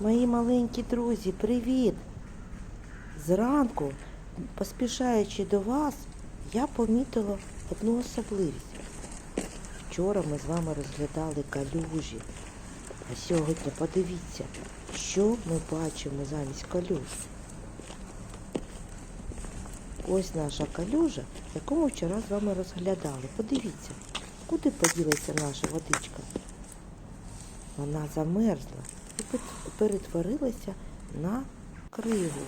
Мої маленькі друзі, привіт! Зранку, поспішаючи до вас, я помітила одну особливість. Вчора ми з вами розглядали калюжі. А сьогодні подивіться, що ми бачимо замість калюж. Ось наша калюжа, яку ми вчора з вами розглядали. Подивіться, куди поділася наша водичка. Вона замерзла і перетворилася на кригу.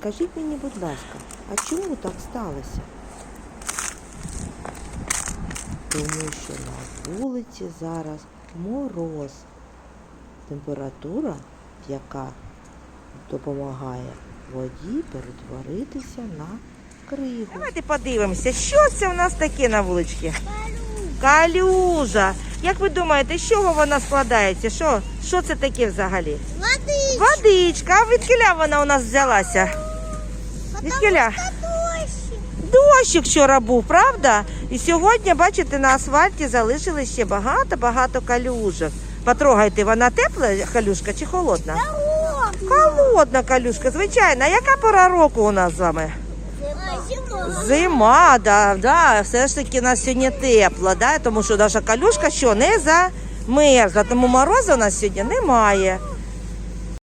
Скажіть мені, будь ласка, а чому так сталося? Тому що на вулиці зараз мороз. Температура, яка допомагає воді перетворитися на кригу. Давайте подивимося, що це у нас таке на вуличці? Калюжа. Як ви думаєте, з чого вона складається? Що, що це таке взагалі? Воды. Водичка. А відкиля вона у нас взялася? Відкиля? Дощик вчора був, правда? І сьогодні, бачите, на асфальті залишилось ще багато-багато калюжок. Потрогайте, вона тепла калюшка чи холодна? Холодна калюшка, звичайно. А яка пора року у нас з вами? Зима. Да, да, все ж таки нас сьогодні тепло, да, тому що наша калюшка що не замерзла, тому морозу у нас сьогодні немає.